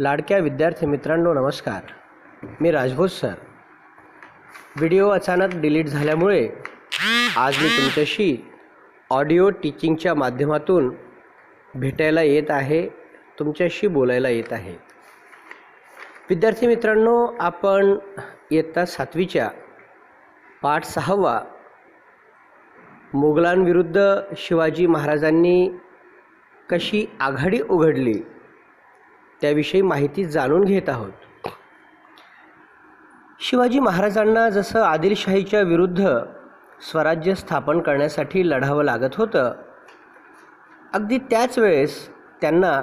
लाडक्या विद्यार्थी मित्रांनो नमस्कार. मी राजभोज सर. व्हिडिओ अचानक डिलीट झाल्यामुळे आज मी तुमच्याशी ऑडिओ टीचिंगच्या माध्यमातून भेटायला येत आहे तुमच्याशी बोलायला येत आहे. विद्यार्थी मित्रांनो आपण इयत्ता सातवीच्या पाठ सहावा मुघलांविरुद्ध शिवाजी महाराजांनी कशी आघाडी उघडली? त्याविषयी माहिती जाणून घेत आहोत. शिवाजी महाराजांना जसं आदिलशाहीच्या विरुद्ध स्वराज्य स्थापन करण्यासाठी लढावं लागत होतं अगदी त्याच वेळेस त्यांना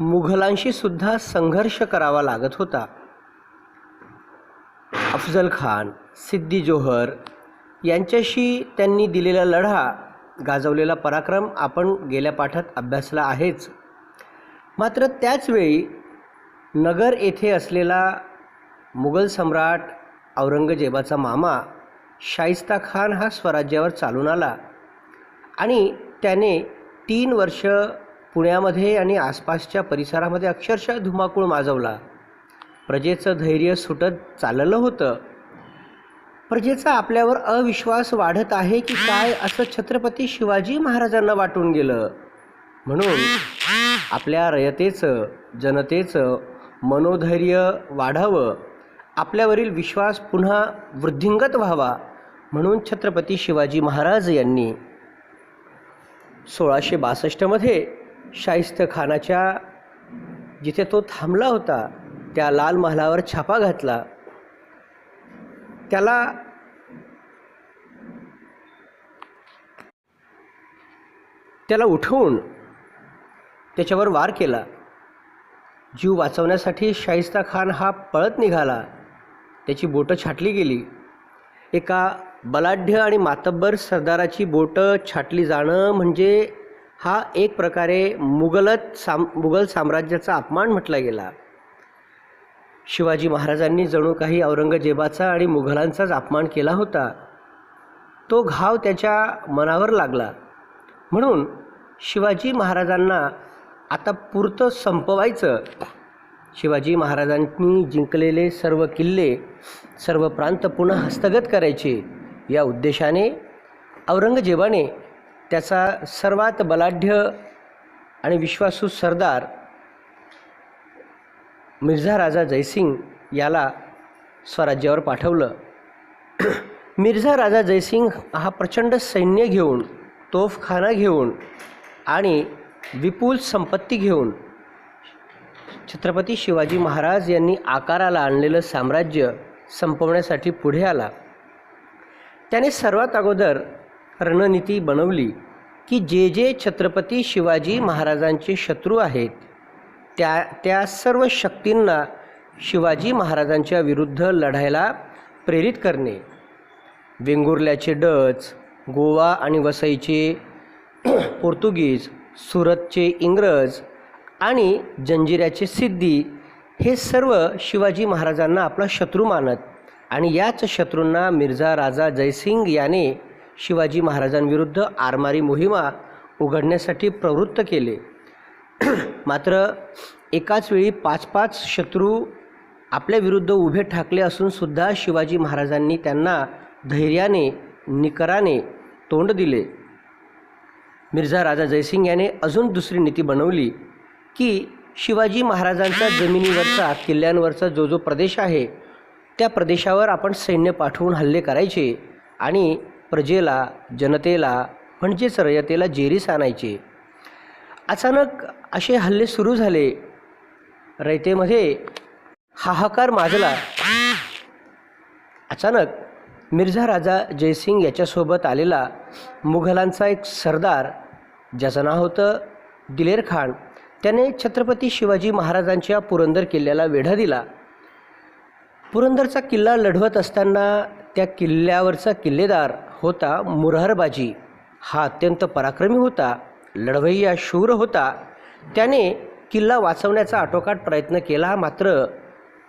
मुघलांशी सुद्धा संघर्ष करावा लागत होता. अफजल खान सिद्दी जोहर यांच्याशी त्यांनी दिलेला लढा गाजवलेला पराक्रम आपण गेल्या पाठात अभ्यासला आहेच. मात्र त्याचवेळी नगर येथे असलेला मुघल सम्राट औरंगजेबाचा मामा शाहिस्ता खान हा स्वराज्यावर चालून आला आणि त्याने तीन वर्ष पुण्यामध्ये आणि आसपासच्या परिसरामध्ये अक्षरशः धुमाकूळ माजवला. प्रजेचं धैर्य सुटत चाललं होतं. प्रजेचा आपल्यावर अविश्वास वाढत आहे की काय असं छत्रपती शिवाजी महाराजांना वाटून गेलं. म्हणून आपल्या रयतेचं जनतेचं मनोधैर्य वाढावं आपल्यावरील विश्वास पुन्हा वृद्धिंगत व्हावा म्हणून छत्रपती शिवाजी महाराज यांनी सोळाशे बासष्टमध्ये शाहिस्त खानाच्या जिथे तो थांबला होता त्या लाल महालावर छापा घातला. त्याला त्याला उठवून त्याच्यावर वार केला. जीव वाचवण्यासाठी शाहिस्ता खान हा पळत निघाला. त्याची बोटं छाटली गेली. एका बलाढ्य आणि मातब्बर सरदाराची बोटं छाटली जाणं म्हणजे हा एक प्रकारे मुगलत साम मुघल साम्राज्याचा अपमान म्हटला गेला. शिवाजी महाराजांनी जणू काही औरंगजेबाचा आणि मुघलांचाच अपमान केला होता. तो घाव त्याच्या मनावर लागला. म्हणून शिवाजी महाराजांना आता पुरतं संपवायचं. शिवाजी महाराजांनी जिंकलेले सर्व किल्ले सर्व प्रांत पुन्हा हस्तगत करायचे. या उद्देशाने औरंगजेबाने त्याचा सर्वात बलाढ्य आणि विश्वासू सरदार मिर्झा राजा जयसिंग याला स्वराज्यावर पाठवलं. मिर्झा राजा जयसिंग हा प्रचंड सैन्य घेऊन तोफखाना घेऊन आणि विपुल संपत्ती घेऊन छत्रपती शिवाजी महाराज यांनी आकाराला आणलेलं साम्राज्य संपवण्यासाठी पुढे आला. त्याने सर्वात अगोदर रणनीती बनवली की जे जे छत्रपती शिवाजी महाराजांचे शत्रू आहेत त्या त्या सर्व शक्तींना शिवाजी महाराजांच्या विरुद्ध लढायला प्रेरित करणे. वेंगुर्ल्याचे डच गोवा आणि वसईचे पोर्तुगीज सुरतचे इंग्रज आणि जंजिऱ्याचे सिद्धी हे सर्व शिवाजी महाराजांना आपला शत्रू मानत आणि याच शत्रूंना मिर्झा राजा जयसिंग याने शिवाजी महाराजांविरुद्ध आरमारी मोहिमा उघडण्यासाठी प्रवृत्त केले. मात्र एकाच वेळी पाच पाच शत्रू आपल्या विरुद्ध उभे ठाकले असूनसुद्धा शिवाजी महाराजांनी त्यांना धैर्याने निकराने तोंड दिले. मिर्झा राजा जयसिंग याने अजून दुसरी नीती बनवली की शिवाजी महाराजांच्या जमिनीवरचा किल्ल्यांवरचा जो जो प्रदेश आहे त्या प्रदेशावर आपण सैन्य पाठवून हल्ले करायचे आणि प्रजेला जनतेला म्हणजेच रयतेला जेरीस आणायचे. अचानक असे हल्ले सुरू झाले. रयतेमध्ये हाहाकार माजला. अचानक मिर्झा राजा जयसिंग याच्यासोबत आलेला मुघलांचा एक सरदार ज्याचं नाव होतं दिलेर खान त्याने छत्रपती शिवाजी महाराजांच्या पुरंदर किल्ल्याला वेढा दिला. पुरंदरचा किल्ला लढवत असताना त्या किल्ल्यावरचा किल्लेदार होता मुरहरबाजी. हा अत्यंत पराक्रमी होता लढवय्या शूर होता. त्याने किल्ला वाचवण्याचा आटोकाट प्रयत्न केला मात्र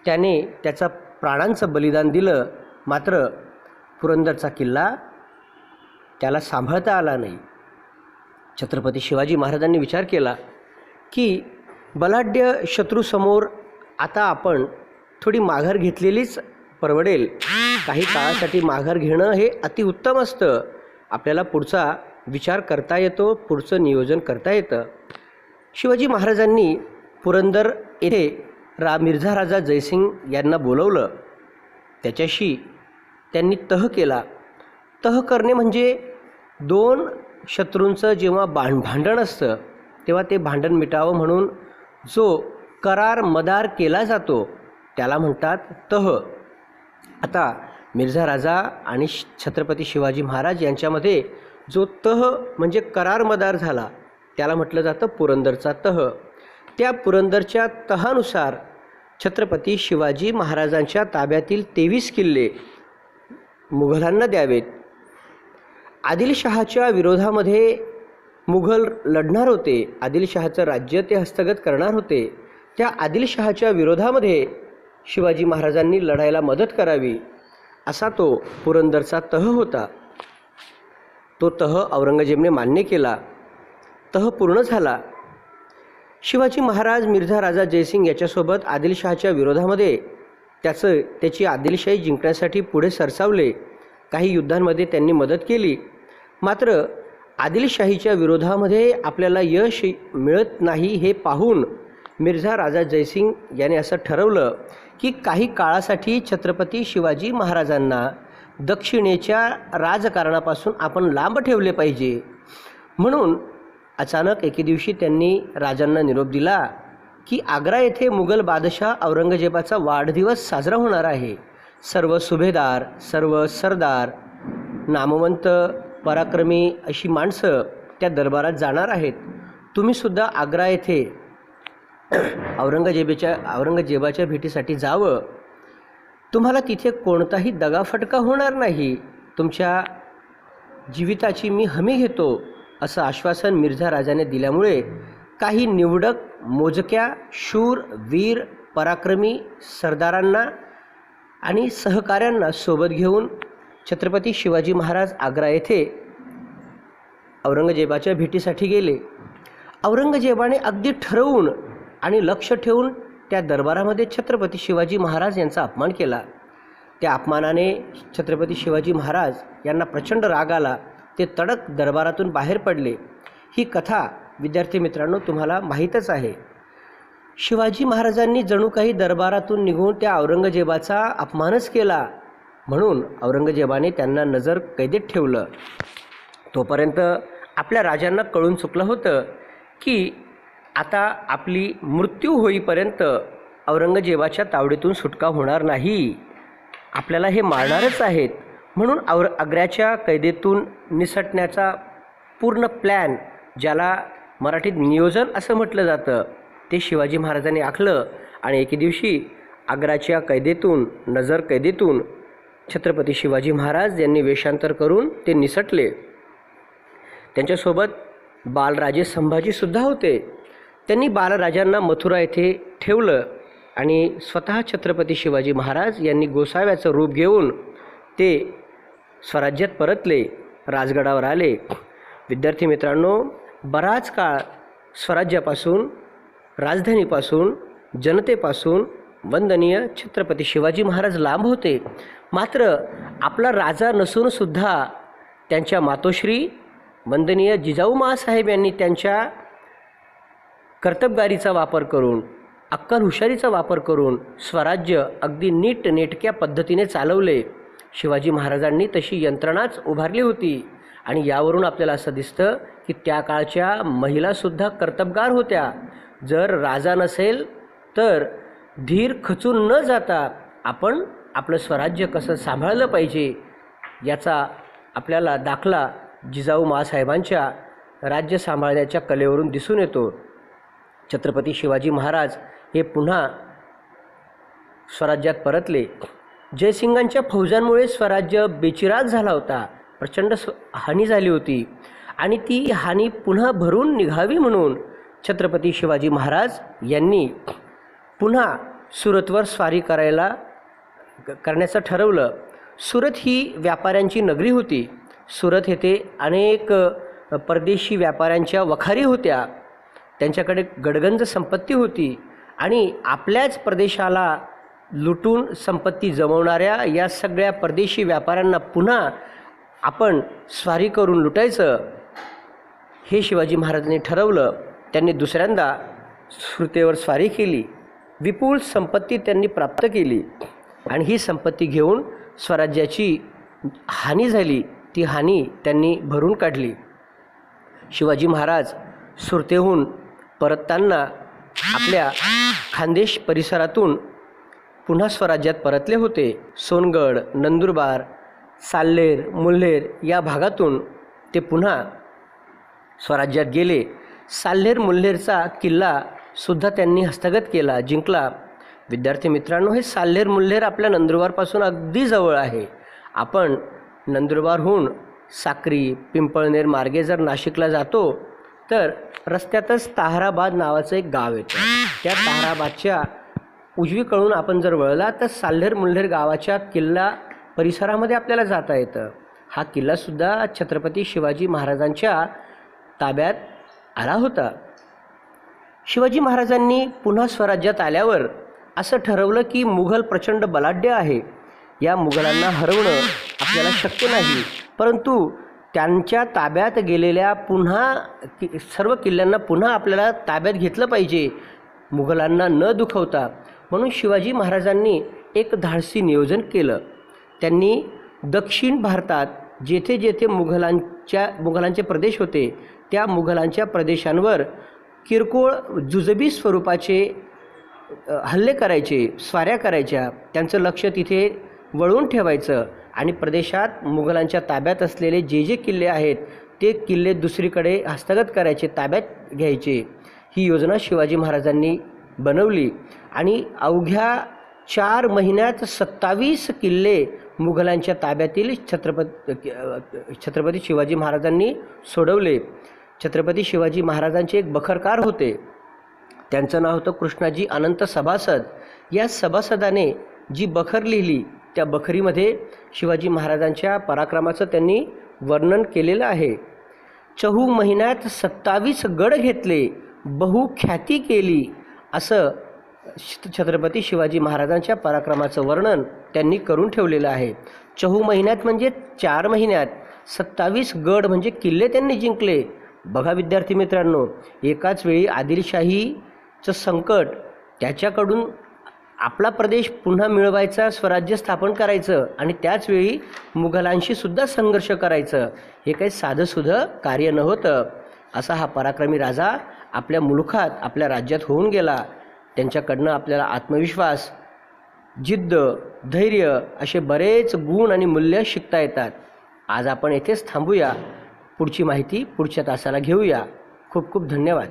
त्याने त्याचा प्राणांचं बलिदान दिलं. मात्र पुरंदरचा किल्ला त्याला सांभाळता आला नाही. छत्रपती शिवाजी महाराजांनी विचार केला की बलाढ्य शत्रूसमोर आता आपण थोडी माघार घेतलेलीच परवडेल. काही काळासाठी माघार घेणं हे अतिउत्तम असतं. आपल्याला पुढचा विचार करता येतो पुढचं नियोजन करता येतं. शिवाजी महाराजांनी पुरंदर येथे रा मिर्झा राजा जयसिंग यांना बोलवलं. त्याच्याशी त्यांनी तह केला. तह करणे म्हणजे दोन शत्रूंचं जेव्हा भांड भांडण असतं तेव्हा ते भांडण मिटावं म्हणून जो करार मदार केला जातो त्याला म्हणतात तह. आता मिर्झा राजा आणि श- छत्रपती शिवाजी महाराज यांच्यामध्ये जो तह म्हणजे करार मदार झाला त्याला म्हटलं जातं पुरंदरचा तह. त्या पुरंदरच्या तहानुसार छत्रपती शिवाजी महाराजांच्या ताब्यातील तेवीस किल्ले मुघलांना द्यावेत. आदिलशहाच्या विरोधामध्ये मुघल लढणार होते. आदिलशहाचं राज्य ते हस्तगत करणार होते. त्या आदिलशहाच्या विरोधामध्ये शिवाजी महाराजांनी लढायला मदत करावी असा तो पुरंदरचा तह होता. तो तह औरंगजेबने मान्य केला. तह पूर्ण झाला. शिवाजी महाराज मिर्झा राजा जयसिंग याच्यासोबत आदिलशहाच्या विरोधामध्ये त्याचं त्याची आदिलशाही जिंकण्यासाठी पुढे सरसावले. काही युद्धांमध्ये त्यांनी मदत केली. मात्र आदिलशाहीच्या विरोधामध्ये आपल्याला यश मिळत नाही हे पाहून मिर्झा राजा जयसिंग याने असं ठरवलं की काही काळासाठी छत्रपती शिवाजी महाराजांना दक्षिणेच्या राजकारणापासून आपण लांब ठेवले पाहिजे. म्हणून अचानक एके दिवशी त्यांनी राजांना निरोप दिला. की आग्रा येथे मुघल बादशाह औरंगजेबाचा वाढदिवस साजरा होणार आहे. सर्व सुभेदार सर्व सरदार नामवंत पराक्रमी अशी माणसं त्या दरबारात जाणार आहेत. तुम्हीसुद्धा आग्रा येथे औरंगजेबाच्या औरंगजेबाच्या भेटीसाठी जावं. तुम्हाला तिथे कोणताही दगाफटका होणार नाही. तुमच्या जीविताची मी हमी घेतो असं आश्वासन मिर्झा राजाने दिल्यामुळे काही निवडक मोजक्या शूर वीर पराक्रमी सरदारांना आणि सहकाऱ्यांना सोबत घेऊन छत्रपती शिवाजी महाराज आग्रा येथे औरंगजेबाच्या भेटीसाठी गेले. औरंगजेबाने अगदी ठरवून आणि लक्ष ठेवून त्या दरबारामध्ये छत्रपती शिवाजी महाराज यांचा अपमान केला. त्या अपमानाने छत्रपती शिवाजी महाराज यांना प्रचंड राग आला. ते तडक दरबारातून बाहेर पडले. ही कथा विद्यार्थी मित्रांनो तुम्हाला माहीतच आहे. शिवाजी महाराजांनी जणू काही दरबारातून निघून त्या औरंगजेबाचा अपमानच केला म्हणून औरंगजेबाने त्यांना नजर कैदेत ठेवलं. तोपर्यंत आपल्या राजांना कळून चुकलं होतं की आता आपली मृत्यू होईपर्यंत औरंगजेबाच्या तावडीतून सुटका होणार नाही. आपल्याला हे मारणारच आहेत म्हणून और आग्र्याच्या कैदेतून निसटण्याचा पूर्ण प्लॅन ज्याला मराठीत नियोजन असं म्हटलं जातं. ते शिवाजी महाराजांनी आखलं आणि एके दिवशी आग्राच्या कैदेतून नजर कैदेतून छत्रपती शिवाजी महाराज यांनी वेषांतर करून ते निसटले. त्यांच्यासोबत बालराजे संभाजीसुद्धा होते. त्यांनी बालराजांना मथुरा येथे ठेवलं आणि स्वतः छत्रपती शिवाजी महाराज यांनी गोसाव्याचं रूप घेऊन ते स्वराज्यात परतले राजगडावर आले. विद्यार्थी मित्रांनो बराच काळ स्वराज्यापासून राजधानीपासून जनतेपासून वंदनीय छत्रपती शिवाजी महाराज लांब होते. मात्र आपला राजा नसूनसुद्धा त्यांच्या मातोश्री वंदनीय जिजाऊ महासाहेब यांनी त्यांच्या कर्तबगारीचा वापर करून अक्कल हुशारीचा वापर करून स्वराज्य अगदी नीट नेटक्या पद्धतीने चालवले. शिवाजी महाराजांनी तशी यंत्रणाच उभारली होती. आणि यावरून आपल्याला असं दिसतं की त्या काळच्या महिलासुद्धा कर्तबगार होत्या. जर राजा नसेल तर धीर खचून न जाता आपण आपलं स्वराज्य कसं सांभाळलं पाहिजे याचा आपल्याला दाखला जिजाऊ माँसाहेबांच्या राज्य सांभाळण्याच्या कलेवरून दिसून येतो. छत्रपती शिवाजी महाराज हे पुन्हा स्वराज्यात परतले. जयसिंगांच्या फौजांमुळे स्वराज्य बेचिराग झाला होता. प्रचंड हानी झाली होती. आणि ती हानी पुन्हा भरून निघावी म्हणून छत्रपती शिवाजी महाराज यांनी पुन्हा सुरतवर स्वारी करायला क- करण्याचं ठरवलं. सुरत ही व्यापाऱ्यांची नगरी होती. सुरत येथे अनेक परदेशी व्यापाऱ्यांच्या वखारी होत्या. त्यांच्याकडे गडगंज संपत्ती होती. आणि आपल्याच प्रदेशाला लुटून संपत्ती जमवणाऱ्या या सगळ्या परदेशी व्यापाऱ्यांना पुन्हा आपण स्वारी करून लुटायचं. हे शिवाजी महाराजांनी ठरवलं. त्यांनी दुसऱ्यांदा सुरतेवर स्वारी केली. विपुल संपत्ती त्यांनी प्राप्त केली. आणि ही संपत्ती घेऊन स्वराज्याची हानी झाली. ती हानी त्यांनी भरून काढली. शिवाजी महाराज सुरतेहून परतताना आपल्या खानदेश परिसरातून पुन्हा स्वराज्यात परतले होते. सोनगड नंदुरबार साल्लेर मुल्हेर या भागातून ते पुन्हा स्वराज्यात गेले. साल्हेर मुल्हेरचा किल्ला सुद्धा त्यांनी हस्तगत केला जिंकला. विद्यार्थी मित्रांनो हे साल्हेर मुल्हेर आपल्या नंदुरबारपासून अगदी जवळ आहे. आपण नंदुरबारहून साक्री पिंपळनेर मार्गे जर नाशिकला जातो तर रस्त्यातच ताहराबाद नावाचं एक गाव येतं. त्या ताहराबादच्या उजवीकडून आपण जर वळला तर साल्हेर मुल्हेर गावाच्या किल्ला परिसरामध्ये आपल्याला जाता येतं. हा किल्लासुद्धा छत्रपती शिवाजी महाराजांच्या ताब्यात आला होता. शिवाजी महाराजांनी पुन्हा स्वराज्यात आल्यावर असं ठरवलं की मुघल प्रचंड बलाढ्य आहे. या मुघलांना हरवणं आपल्याला शक्य नाही. परंतु त्यांच्या ताब्यात गेलेल्या पुन्हा कि सर्व किल्ल्यांना पुन्हा आपल्याला ताब्यात घेतलं पाहिजे. मुघलांना न दुखवता. म्हणून शिवाजी महाराजांनी एक धाडसी नियोजन केलं. त्यांनी दक्षिण भारतात जेथे जेथे मुघलांच्या मुघलांचे प्रदेश होते त्या मुघलांच्या प्रदेशांवर किरकोळ जुजबी स्वरूपाचे हल्ले करायचे स्वाऱ्या करायच्या. त्यांचं लक्ष तिथे वळवून ठेवायचं आणि प्रदेशात मुघलांच्या ताब्यात असलेले जे जे किल्ले आहेत ते किल्ले दुसरीकडे हस्तगत करायचे ताब्यात घ्यायचे. ही योजना शिवाजी महाराजांनी बनवली आणि अवघ्या चार महिन्यात सत्तावीस किल्ले मुघलांच्या ताब्यातील छत्रपती छत्रपती शिवाजी महाराजांनी सोडवले. छत्रपती शिवाजी महाराजांचे एक बखरकार होते. त्यांचं नाव होतं कृष्णाजी अनंत सभासद. या सभासदाने जी बखर लिहिली त्या बखरीमध्ये शिवाजी महाराजांच्या पराक्रमाचं त्यांनी वर्णन केलेलं आहे. चहू महिन्यात सत्तावीस गड घेतले बहुख्याती केली असं छत्रपती शिवाजी महाराजांच्या पराक्रमाचं वर्णन त्यांनी करून ठेवलेलं आहे. चहू महिन्यात म्हणजे चार महिन्यात सत्तावीस गड म्हणजे किल्ले त्यांनी जिंकले. बघा विद्यार्थी मित्रांनो एकाच वेळी आदिलशाहीचं संकट त्याच्याकडून आपला प्रदेश पुन्हा मिळवायचा स्वराज्य स्थापन करायचं आणि त्याचवेळी मुघलांशीसुद्धा संघर्ष करायचं. हे काही साधंसुधं कार्य नव्हतं. असा हा पराक्रमी राजा आपल्या मुलखात आपल्या राज्यात होऊन गेला. त्यांच्याकडनं आपल्याला आत्मविश्वास जिद्द धैर्य असे बरेच गुण आणि मूल्य शिकता येतात. आज आपण येथेच थांबूया. पुढची माहिती पुढच्या तासाला घेऊया. खूप खूप धन्यवाद.